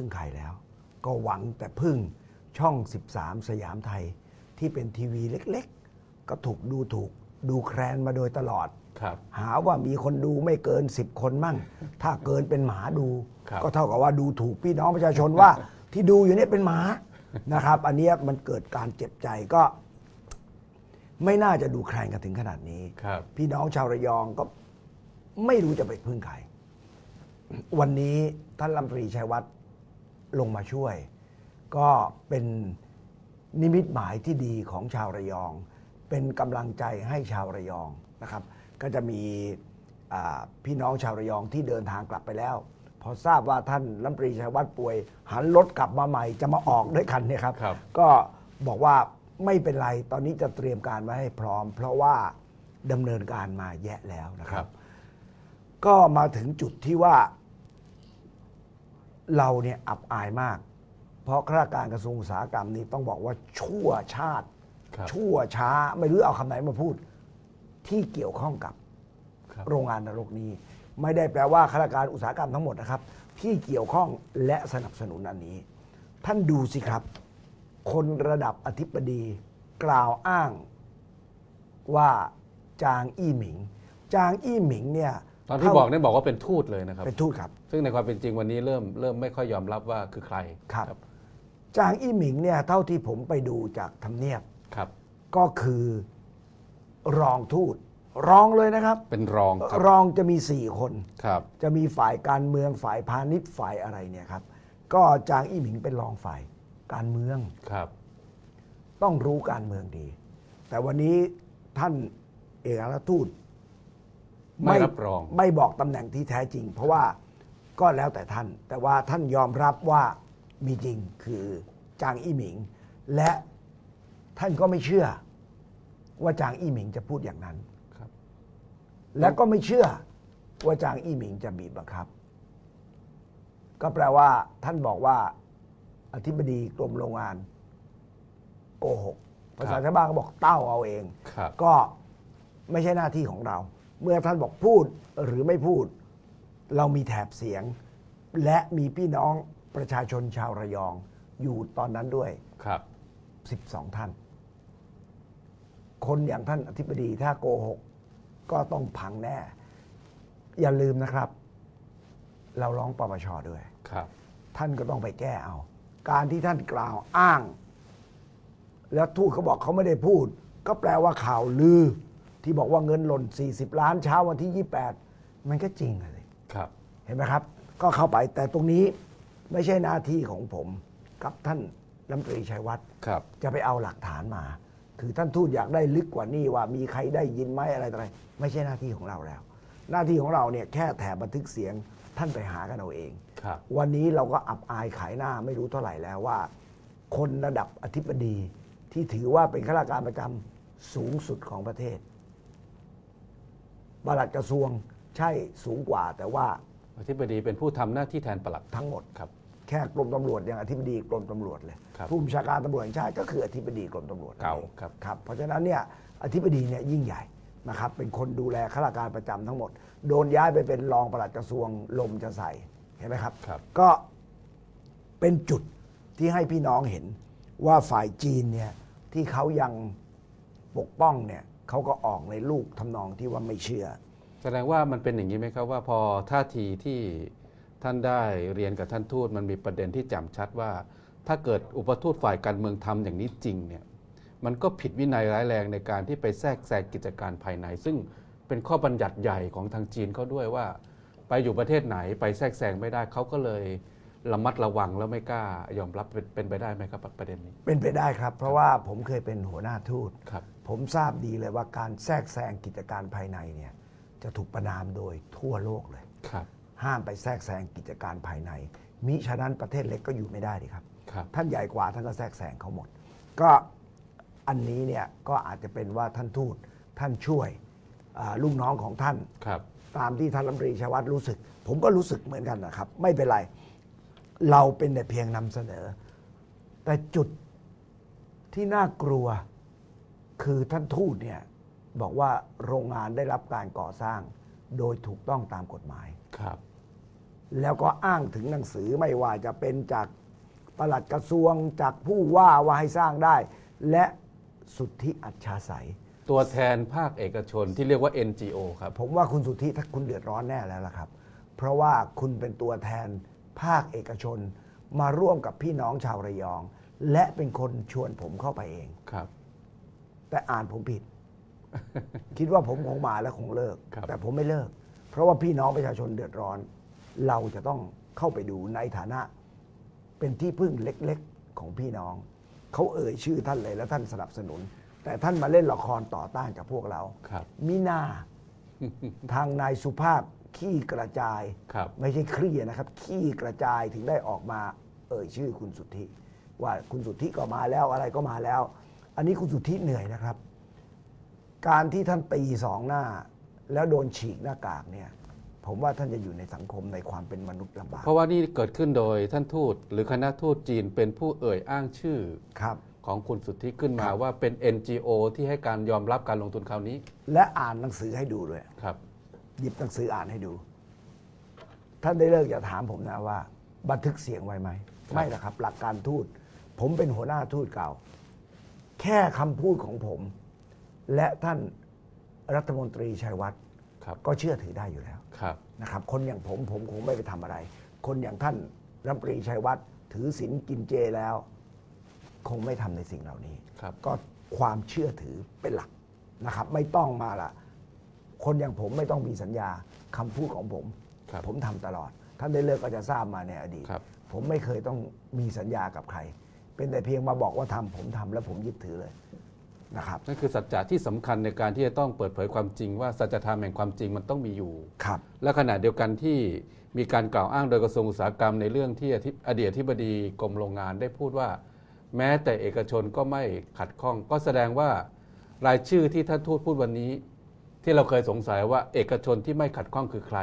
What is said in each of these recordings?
พึ่งใครแล้ว ก็หวังแต่พึ่งช่อง 13 สยามไทย ที่เป็นทีวีเล็กๆ ก็ถูกดูถูกดูแคลนมาโดยตลอด ครับ หาว่ามีคนดูไม่เกิน 10 คนมั่ง ถ้าเกินเป็นหมาดู ครับ ก็เท่ากับว่าดูถูกพี่น้องประชาชนว่า ที่ดูอยู่เนี่ยเป็นหมานะครับ อันเนี้ยมันเกิดการเจ็บใจก็ ไม่น่าจะดูแคลนกันถึงขนาดนี้ ครับ พี่น้องชาวระยองก็ไม่รู้จะไปพึ่งใคร วันนี้ท่านรัฐมนตรีชัยวัฒน์ ลงมาช่วย ก็เป็นนิมิตหมายที่ดีของชาวระยอง เป็นกำลังใจให้ชาวระยองนะครับ ก็จะมีอ่าพี่น้องชาวระยองที่เดินทางกลับไปแล้ว พอทราบว่าท่านรัฐมนตรีชัยวัฒน์ป่วย หันรถกลับมาใหม่จะมาออกด้วยกันเนี่ยครับครับก็บอกว่าไม่เป็นไรตอนนี้จะเตรียมการไว้ให้พร้อม เพราะว่าดำเนินการมาแยะแล้วนะคครัรับบก็มาถึงจุดที่ว่า เราเนี่ยอับอายมาก เพราะข้าราชการกระทรวงอุตสาหกรรมนี่ต้องบอกว่าชั่วชาติ ครับชั่วช้าไม่รู้เอาคำไหนมาพูด ที่เกี่ยวข้องกับครับ โรงงานนรกนี้ ไม่ได้แปลว่าข้าราชการอุตสาหกรรมทั้งหมดนะครับ ที่เกี่ยวข้องและสนับสนุนอันนี้ ท่านดูสิครับ คนระดับอธิบดีกล่าวอ้าง ว่าจางอี้หมิง จางอี้หมิงเนี่ย ตอนที่บอกเนี่ยบอกว่าเป็นทูตเลยนะครับ เป็นทูตครับ ซึ่งในความเป็นจริงวันนี้เริ่มเริ่มไม่ค่อยยอมรับว่าคือใครครับจางอี้หมิงเนี่ยเท่าที่ผมไปดูจากทำเนียบครับ ก็คือรองทูตรองเลยนะครับ เป็นรองครับรองจะมีสี่คนครับ จะมีฝ่ายการเมืองฝ่ายพาณิชย์ฝ่ายอะไรเนี่ยครับ ก็จางอี้หมิงเป็นรองฝ่ายการเมืองครับ ต้องรู้การเมืองดี แต่วันนี้ท่านเอกอัครราชทูต ไม่รับรอง ไม่บอกตำแหน่งที่แท้จริง เพราะว่าก็แล้วแต่ท่าน แต่ว่าท่านยอมรับว่ามีจริงคือจางอี้หมิง และท่านก็ไม่เชื่อ ว่าจางอี้หมิงจะพูดอย่างนั้นครับ และก็ไม่เชื่อว่าจางอี้หมิงจะบีบบังคับ ก็แปลว่า ท่านบอกว่าอธิบดีกรมโรงงานโกหกภาษาชาวบ้านก็บอกเต้าเอาเองครับก็ไม่ใช่หน้าที่ของเรา เมื่อท่านบอกพูดหรือไม่พูด เรามีแถบเสียง และมีพี่น้องประชาชนชาวระยองอยู่ตอนนั้นด้วย ครับ 12 ท่าน คนอย่างท่านอธิบดีถ้าโกหก ก็ต้องพังแน่ อย่าลืมนะครับ เราร้องปปชด้วย ครับ ท่านก็ต้องไปแก้เอา การที่ท่านกล่าวอ้าง แล้วทูตเขาบอกเขาไม่ได้พูด ก็แปลว่าข่าวลือ ที่บอกว่าเงินหล่น 40 ล้านเช้าวันที่ 28 มันก็จริงเลยครับ เห็นไหมครับ ก็เข้าไปแต่ตรงนี้ไม่ใช่หน้าที่ของผมกับท่านรัฐมนตรีชัยวัฒน์ครับ จะไปเอาหลักฐานมา คือท่านทูตอยากได้ลึกกว่านี้ว่ามีใครได้ยินไหมอะไรต่ออะไรไม่ใช่หน้าที่ของเราแล้ว หน้าที่ของเราเนี่ยแค่แถบบันทึกเสียงท่านไปหากันเอาเองครับวันนี้เราก็อับอายขายหน้าไม่รู้เท่าไหร่แล้วว่า คนระดับอธิบดีที่ถือว่าเป็นข้าราชการประจำสูงสุดของประเทศ บลัดกระทรวงใช่สูงกว่า แต่ว่าอธิบดีเป็นผู้ทำหน้าที่แทนปลัดทั้งหมดครับ แค่กรมตำรวจยังอธิบดีกรมตำรวจเลยครับผู้บัญชาการตำรวจแห่งชาติก็คืออธิบดีกรมตำรวจเก่านั่นองครับ ครับ เพราะฉะนั้นเนี่ยอธิบดีเนี่ยยิ่งใหญ่นะครับเป็นคนดูแลข้าราชการประจำทั้งหมด โดนย้ายไปเป็นรองปลัดกระทรวงลมจะใส่เห็นไหมครับ ครับ ก็เป็นจุดที่ให้พี่น้องเห็นว่าฝ่ายจีนเนี่ยที่เขายังปกป้องเนี่ย เขาก็ออกในลูกทำนองที่ว่าไม่เชื่อ แสดงว่ามันเป็นอย่างนี้ไหมครับว่าพอท่าทีที่ท่านได้เรียนกับท่านทูตมันมีประเด็นที่แจ่มชัดว่า ถ้าเกิดอุปทูตฝ่ายการเมืองทำอย่างนี้จริงเนี่ยมันก็ผิดวินัยร้ายแรงในการที่ไปแทรกแซงกิจการภายใน ซึ่งเป็นข้อบัญญัติใหญ่ของทางจีนเขาด้วยว่า ไปอยู่ประเทศไหนไปแทรกแซงไม่ได้เขาก็เลย ระมัดระวังแล้วไม่กล้ายอมรับเป็นเป็นไปได้ไหมครับประเด็นนี้ เป็นไปได้ครับ เพราะว่าผมเคยเป็นหัวหน้าทูต ครับ ผมทราบดีเลยว่าการแทรกแซงกิจการภายในเนี่ยจะถูกประนามโดยทั่วโลกเลย ครับ ห้ามไปแทรกแซงกิจการภายใน มิฉะนั้นประเทศเล็กก็อยู่ไม่ได้ดิครับ ครับ ท่านใหญ่กว่าท่านก็แทรกแซงเขาหมด ก็อันนี้เนี่ยก็อาจจะเป็นว่าท่านทูตท่านช่วยอ่าลูกน้องของท่าน ครับ ตามที่ท่านรัฐมนตรีชยวัฒน์รู้สึก ผมก็รู้สึกเหมือนกันนะครับ ไม่เป็นไร เราเป็นแต่เพียงนำเสนอ แต่จุดที่น่ากลัวคือท่านทูตเนี่ยบอกว่าโรงงานได้รับการก่อสร้างโดยถูกต้องตามกฎหมายครับ แล้วก็อ้างถึงหนังสือไม่ว่าจะเป็นจากปลัดกระทรวงจากผู้ว่าว่าให้สร้างได้ และสุทธิอัจฉาสัยตัวแทนภาคเอกชนที่เรียกว่า NGO ครับ ผมว่าคุณสุทธิถ้าคุณเดือดร้อนแน่แล้วล่ะครับ เพราะว่าคุณเป็นตัวแทน ภาคเอกชน มาร่วมกับพี่น้องชาวระยอง และเป็นคนชวนผมเข้าไปเอง ครับ แต่อ่านผมผิด คิดว่าผมคงมาแล้วคงเลิก ครับ แต่ผมไม่เลิก เพราะว่าพี่น้องประชาชนเดือดร้อน เราจะต้องเข้าไปดูในฐานะ เป็นที่พึ่งเล็กๆของพี่น้อง เขาเอ่ยชื่อท่านเลยแล้วท่านสนับสนุน แต่ท่านมาเล่นละครต่อต้านกับพวกเรา ครับ มิน่า ทางนายสุภาพ ขี้กระจาย ครับ ไม่ใช่เครียดนะครับ ขี้กระจายถึงได้ออกมาเอ่ยชื่อคุณสุทธิ ว่าคุณสุทธิก็มาแล้วอะไรก็มาแล้ว อันนี้คุณสุทธิเหนื่อยนะครับ การที่ท่านตีสองหน้า แล้วโดนฉีกหน้ากากเนี่ย ผมว่าท่านจะอยู่ในสังคมในความเป็นมนุษย์ลำบากเพราะว่านี่เกิดขึ้นโดยท่านทูตหรือคณะทูตจีนเป็นผู้เอ่ยอ้างชื่อครับ ของคุณสุทธิขึ้นมาว่าเป็น NGO ที่ให้การยอมรับการลงทุนคราวนี้ และอ่านหนังสือให้ดูด้วย ครับ หยิบหนังสืออ่านให้ดู ท่านได้เลิกอย่าถามผมนะว่า บันทึกเสียงไว้ไหม ไม่ละครับ หลักการทูต ผมเป็นหัวหน้าทูตเก่า แค่คำพูดของผม และท่านรัฐมนตรีชัยวัฒน์ครับก็เชื่อถือได้อยู่แล้วครับนะครับ คนอย่างผมผมคงไม่ไปทำอะไร คนอย่างท่านรัฐมนตรีชัยวัฒน์ถือศีลกินเจแล้ว คงไม่ทำในสิ่งเหล่านี้ครับก็ความเชื่อถือเป็นหลักนะครับ ไม่ต้องมาละ คนอย่างผมไม่ต้องมีสัญญาคำพูดของผม ครับผมทำตลอด ท่านได้เลิกก็จะทราบมาในอดีต ครับ ผมไม่เคยต้องมีสัญญากับใคร เป็นแต่เพียงมาบอกว่าทำผมทำแล้วผมยึดถือเลยนะครับ นั่นคือสัจจะที่สำคัญในการที่จะต้องเปิดเผยความจริง ว่าสัจธรรมแห่งความจริงมันต้องมีอยู่ ครับ และขณะเดียวกันที่มีการกล่าวอ้างโดยกระทรวงอุตสาหกรรมในเรื่องที่อธิอดีตอธิบดีกรมโรงงานได้พูดว่า แม้แต่เอกชนก็ไม่ขัดข้อง ก็แสดงว่ารายชื่อที่ท่านทูตพูดวันนี้ ที่เราเคยสงสัยว่าเอกชนที่ไม่ขัดข้องคือใคร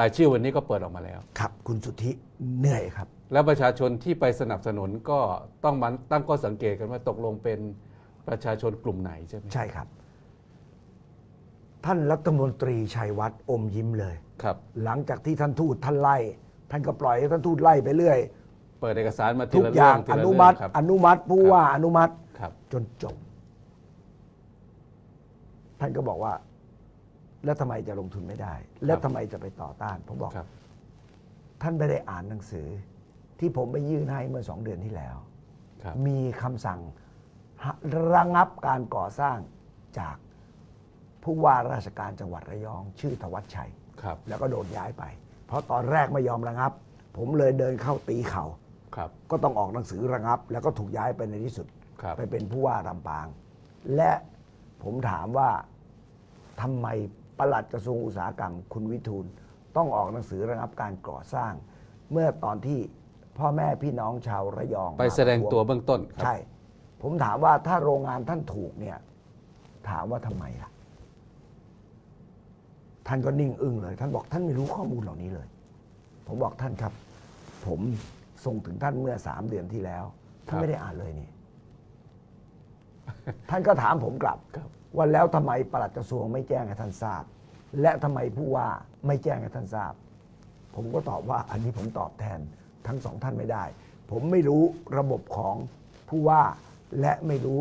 รายชื่อวันนี้ก็เปิดออกมาแล้ว ครับ คุณสุทธิเหนื่อยครับ แล้วประชาชนที่ไปสนับสนุนก็ต้องมันตั้งข้อสังเกตกันว่าตกลงเป็นประชาชนกลุ่มไหนใช่ไหมใช่ครับ ท่านรัฐมนตรีชัยวัฒน์อมยิ้มเลย ครับ หลังจากที่ท่านทูตท่านไล่ ท่านก็ปล่อยให้ท่านทูตไล่ไปเรื่อย เปิดเอกสารมาทีทุกละอเรื่ย่าองงทีอละนุเรื่มัองติ ครับ อนุมัติผู้ว่าอนุมัติ ครับ จนจบ ท่านก็บอกว่า แล้วทำไมจะลงทุนไม่ได้ แล้วทำไมจะไปต่อต้าน ผมบอกครับ ท่านไม่ได้อ่านหนังสือ ที่ผมไปยื่นให้เมื่อสองเดือนที่แล้ว ครับ มีคำสั่งระงับการก่อสร้างจากผู้ว่าราชการจังหวัดระยอง ชื่อธวัชชัย ครับแล้วก็โดนย้ายไป เพราะตอนแรกไม่ยอมระงับ ผมเลยเดินเข้าตีเขาครับ ก็ต้องออกหนังสือระงับ แล้วก็ถูกย้ายไปในที่สุด ครับ ไปเป็นผู้ว่าลำปาง และผมถามว่าทำไม ปลัดกระทรวงอุตสาหกรรม คุณวิทูลต้องออกหนังสือระงับการก่อสร้าง เมื่อตอนที่พ่อแม่พี่น้องชาวระยองไปมาแสดงประตัวท้เบื้องต้นครับใช่ ผมถามว่าถ้าโรงงานท่านถูกเนี่ย ถามว่าทำไมล่ะ ท่านก็นิ่งอึ้งเลย ท่านบอกท่านไม่รู้ข้อมูลเหล่านี้เลย ผมบอกท่านครับ ผมส่งถึงท่านเมื่อสามเดือนที่แล้วท่านไม่ได้อ่านเลยนี่ ท่านก็ถามผมกลับครับ ว่าแล้วทำไมปลัดกระทรวงไม่แจ้งให้ท่านทราบ และทำไมผู้ว่าไม่แจ้งให้ท่านทราบ ผมก็ตอบว่าอันนี้ผมตอบแทนทั้งสองท่านไม่ได้ ผมไม่รู้ระบบของผู้ว่าและไม่รู้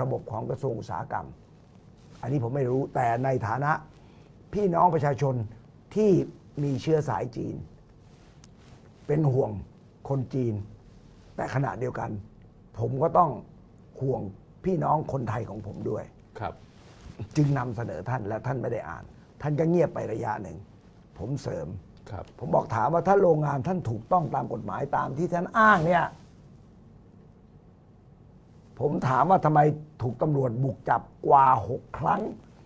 ระบบของกระทรวงอุตสาหกรรม อันนี้ผมไม่รู้แต่ในฐานะพี่น้องประชาชนที่มีเชื้อสายจีน เป็นห่วงคนจีน แต่ขณะเดียวกัน ผมก็ต้องห่วงพี่น้องคนไทยของผมด้วย ครับ จึงนำเสนอท่านและท่านไม่ได้อ่าน ท่านก็เงียบไประยะหนึ่ง ผมเสริม ครับ ผมบอกถามว่าถ้าโรงงานท่านถูกต้องตามกฎหมายตามที่ท่านอ้างเนี่ย ผมถามว่าทำไมถูกตำรวจบุกจับกว่าหกครั้ง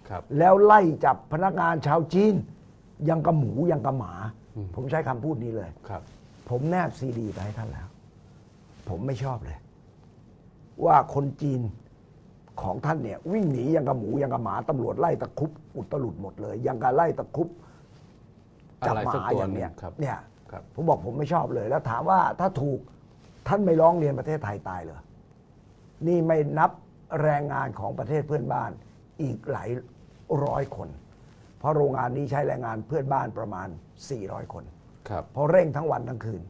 ครับ แล้วไล่จับพนักงานชาวจีน ยังกับหมูยังกับหมาผมใช้คำพูดนี้เลย ครับ ผมแนบซีดีไปให้ท่านแล้ว ผมไม่ชอบเลย ว่าคนจีน ของท่านเนี่ยวิ่งหนียังกับหมูยังกับหมาตำรวจไล่ตะครุบอุตลุดหมดเลยยังกับไล่ตะครุบจับอะไรหสักมาตัวอย่างหนึ่เนี้ยงครับเนี่ยครับ ผมบอกผมไม่ชอบเลย แล้วถามว่าถ้าถูกท่านไม่ร้องเรียนประเทศไทยตายเหรอนี่ไม่นับแรงงานของประเทศเพื่อนบ้านอีกหลายร้อยคน เพราะโรงงานนี้ใช้แรงงานเพื่อนบ้านประมาณ 400 คน ครับ เพราะเร่งทั้งวันทั้งคืน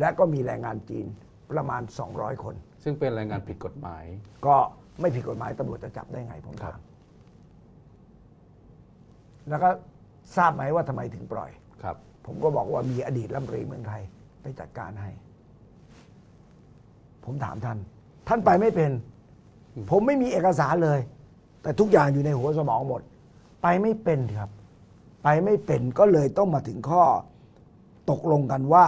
และก็มีแรงงานจีนประมาณ 200 คน ซึ่งเป็นแรงงานผิดกฎหมาย ก็ ไม่ผิดกฎหมายตำรวจจะจับได้ไงผมครัถาบมแล้วก็ทราบไหมว่าทำไมถึงปล่อย ครับ ผมก็บอกว่ามีอดีตรัฐมนตรีเมืองไทยไปจัดการให้ ผมถามท่าน ท่านไปไม่เป็นผมไม่มีเอกสารเลย แต่ทุกอย่างอยู่ในหัวสมองหมด ไปไม่เป็นครับ ไปไม่เป็นก็เลยต้องมาถึงข้อตกลงกันว่า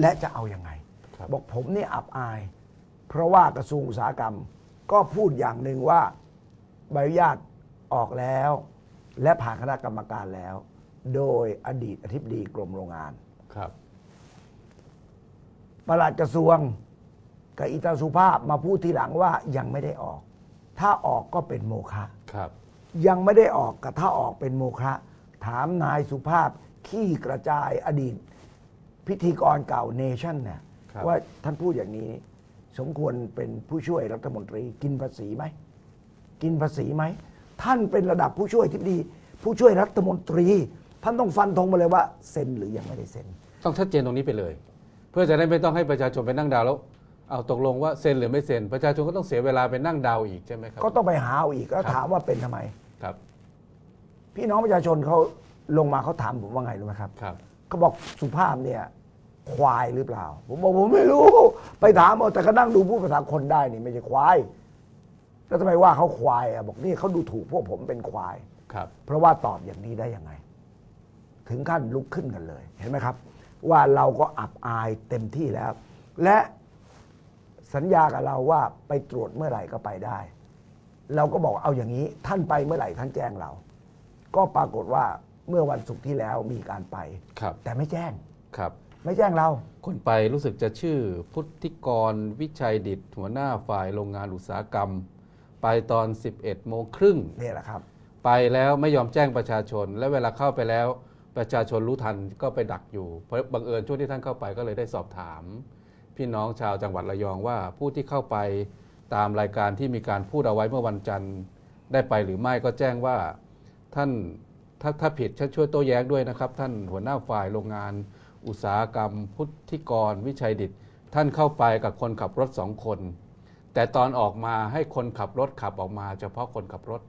และจะเอาอยัางไง ครับ บอกผมนี่อับอาย เพราะว่ากระทรวงอุตสาหกรรม ก็พูดอย่างหนึ่งว่าใบอนุญาตออกแล้ว และผ่านคณะกรรมการแล้ว โดยอดีตอธิบดีกรมโรงงานครับปลัดกระทรวงกับอิตาสุภาพมาพูดทีหลังว่ายังไม่ได้ออก ถ้าออกก็เป็นโมฆะครับ ยังไม่ได้ออกกับถ้าออกเป็นโมฆะถามนายสุภาพขี้กระจายอดีต พิธีกรเก่าเนชั่นเนี่ยครับว่าท่านพูดอย่างนี้ สมควรเป็นผู้ช่วยรัฐมนตรี กินภาษีไหมกินภาษีไหมท่านเป็นระดับผู้ช่วยที่ดี ผู้ช่วยรัฐมนตรี ท่านต้องฟันธงมาเลยว่าเซ็นหรือยังไม่ได้เซ็น ต้องชัดเจนตรงนี้ไปเลย เพื่อจะได้ไม่ต้องให้ประชาชนไปนั่งเดาวแล้วเอาตกลงว่าเซ็นหรือไม่เซ็น ประชาชนก็ต้องเสียเวลาไปนั่งเดาวอีกใช่ไหมครับก็ต้องไปหาเอาอีกแล้วครับถามว่าเป็นทำไมครับ พี่น้องประชาชนเขาลงมาเขาถามผมว่าไงรู้ไหมครับครับเขาบอกสุภาพเนี่ย ควายหรือเปล่า ผมบอกผมไม่รู้ ไปถามเอาแต่ก็นั่งดูพูดภาษาคนได้นี่ไม่ใช่ควาย แล้วทำไมว่าเขาควายอะบอกนี่เขาดูถูกพวกผมเป็นควาย ครับ เพราะว่าตอบอย่างนี้ได้ยังไง ถึงขั้นลุกขึ้นกันเลย เห็นไหมครับ ว่าเราก็อับอายเต็มที่แล้ว และสัญญากับเราว่าไปตรวจเมื่อไหร่ก็ไปได้ เราก็บอกเอาอย่างนี้ ท่านไปเมื่อไหร่ท่านแจ้งเรา ก็ปรากฏว่าเมื่อวันศุกร์ที่แล้วมีการไป ครับ แต่ไม่แจ้ง ครับ ไม่แจ้งเรา คนไปรู้สึกจะชื่อพุทธิกรวิชัยดิตหัวหน้าฝ่ายโรงงานอุตสาหกรรม ไปตอน 11โมงครึ่งนี่แหละครับ ไปแล้วไม่ยอมแจ้งประชาชน และเวลาเข้าไปแล้วประชาชนรู้ทันก็ไปดักอยู่ เพราะบังเอิญช่วงที่ท่านเข้าไปก็เลยได้สอบถาม พี่น้องชาวจังหวัดระยองว่าผู้ที่เข้าไปตามรายการที่มีการพูดเอาไว้เมื่อวันจันทร์ได้ไปหรือไม่ก็แจ้งว่าท่านถ้าถ้าผิดช่วยช่วยโต้แย้งด้วยนะครับ ท่านหัวหน้าฝ่ายโรงงาน อุตสาหกรรม พุทธิกรวิชัยดิตท่านเข้าไปกับคนขับรถสองคน แต่ตอนออกมาให้คนขับรถขับออกมา เฉพาะคนขับรถ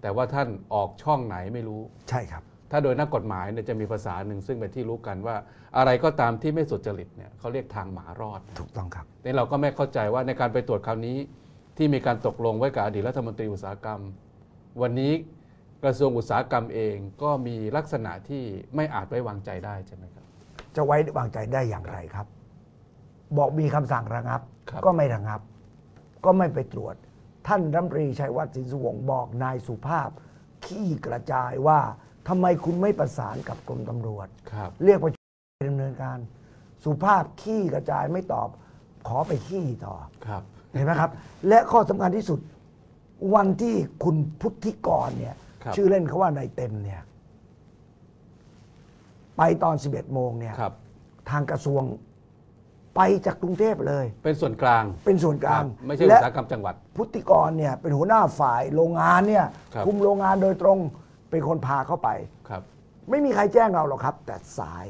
แต่ว่าท่านออกช่องไหนไม่รู้ ใช่ครับ ถ้าโดยนักกฎหมายเนี่ยจะมีภาษาหนึ่งซึ่งเป็นที่รู้กันว่า อะไรก็ตามที่ไม่สุจริตเนี่ยเขาเรียกทางหมารอด ถูกต้องครับนี่เราก็ไม่เข้าใจว่าในการไปตรวจคราวนี้ ที่มีการตกลงไว้กับอดีตรัฐมนตรีอุตสาหกรรม วันนี้กระทรวงอุตสาหกรรมเองก็มีลักษณะที่ไม่อาจไว้วางใจได้ใช่ไหมครับ จะไว้วางใจได้อย่างไรครับ บอกมีคำสั่งระงับ ครับ ก็ไม่ระงับ ก็ไม่ไปตรวจ ท่านรัฐมนตรีชัยวัฒน์สินสุวงศ์บอกนายสุภาพ ขี้กระจายว่าทำไมคุณไม่ประสานกับกรมตำรวจ ครับ เรียกประชุมดำเนินการ สุภาพขี้กระจายไม่ตอบ ขอไปขี้ต่อ ครับ เห็นไหมครับ และข้อสำคัญที่สุด วันที่คุณพุทธิกรเนี่ย ครับ ชื่อเล่นเขาว่านายเต็มเนี่ย ไปตอน 11 โมงเนี่ยครับ ทางกระทรวงไปจากกรุงเทพเลย เป็นส่วนกลางเป็นส่วนกลางครับไม่ใช่อุและตสาหกรรมจังหวัด พุทธิกรเนี่ยเป็นหัวหน้าฝ่ายโรงงานเนี่ยครับ คุมโรงงานโดยตรงเป็นคนพาเข้าไป ครับ ไม่มีใครแจ้งเราหรอกครับ แต่สาย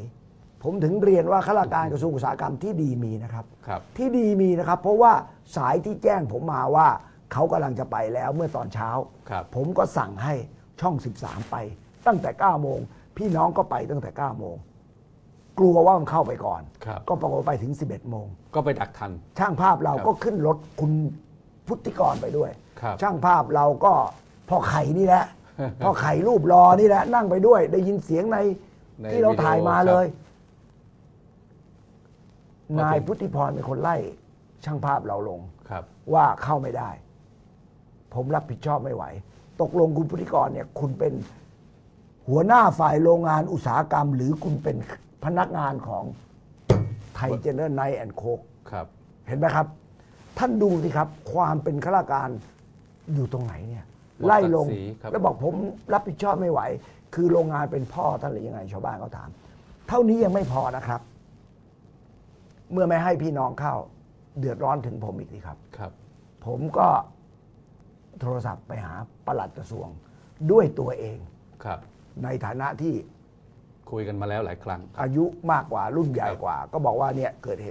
ผมถึงเรียนว่าข้าราชการกระทรวงอุตสาหกรรมที่ดีมีนะครับ ครับ ที่ดีมีนะครับ เพราะว่าสายที่แจ้งผมมาว่าเขากำลังจะไปแล้วเมื่อตอนเช้า ครับ ผมก็สั่งให้ช่อง 13 ไป ตั้งแต่9โมง พี่น้องก็ไปตั้งแต่9โมงกลัวว่ามันเข้าไปก่อน ครับ ก็ปรากฏว่าไปถึง 11โมง ก็ไปดักทัน ช่างภาพเราครับก็ขึ้นรถคุณพุทธิกรไปด้วย ครับช่างภาพเราก็พ่อไข่นี่แหละ พ่อไข่รูปรอนี่แหละ นั่งไปด้วย ได้ยินเสียงในในที่เราถ่ายมาวิดีโอเลย ครับ นายพุทธิพรเป็นคนไล่ ช่างภาพเราลง ครับ ว่าเข้าไม่ได้ ผมรับผิดชอบไม่ไหว ตกลงคุณพุทธิกรเนี่ย คุณเป็น หัวหน้าฝ่ายโรงงานอุตสาหกรรม หรือคุณเป็นพนักงานของไทยเจเนอร์ไนแอนโคกครับ เห็นไหมครับ ท่านดูสิครับ ความเป็นข้าราชการอยู่ตรงไหนเนี่ยหมดไล่ลงศักดิ์ศรีครับ แล้วบอกผมรับผิดชอบไม่ไหว คือโรงงานเป็นพ่อท่านหรือยังไงชาวบ้านเขาถาม เท่านี้ยังไม่พอนะครับ เมื่อไม่ให้พี่น้องเข้า เดือดร้อนถึงผมอีกทีครับ ครับ ผมก็โทรศัพท์ไปหาปลัดกระทรวงด้วยตัวเอง ครับ ในฐานะที่คุยกันมาแล้วหลายครั้ง อายุมากกว่ารุ่นใหญ่กว่า ก็บอกว่าเนี่ยเกิดเหตุ